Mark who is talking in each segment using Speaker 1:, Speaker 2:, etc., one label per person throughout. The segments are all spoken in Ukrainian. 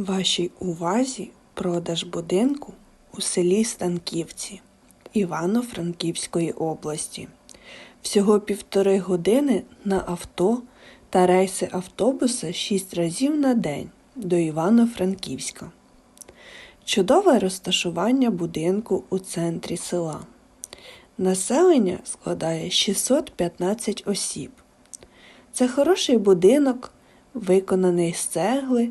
Speaker 1: Вашій увазі продаж будинку у селі Станківці Івано-Франківської області. Всього півтори години на авто та рейси автобуса 6 разів на день до Івано-Франківська. Чудове розташування будинку у центрі села. Населення складає 615 осіб. Це хороший будинок, виконаний з цегли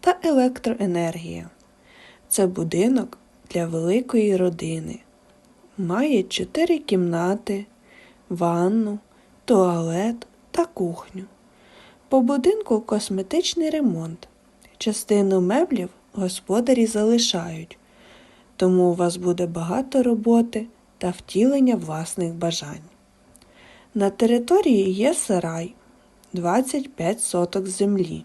Speaker 1: та електроенергія. Це будинок для великої родини. Має чотири кімнати, ванну, туалет та кухню. По будинку косметичний ремонт. Частину меблів господарі залишають, тому у вас буде багато роботи та втілення власних бажань. На території є сарай 25 соток землі,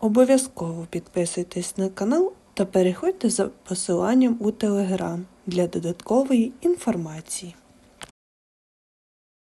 Speaker 1: Обов'язково підписуйтесь на канал та переходьте за посиланням у телеграм для додаткової інформації.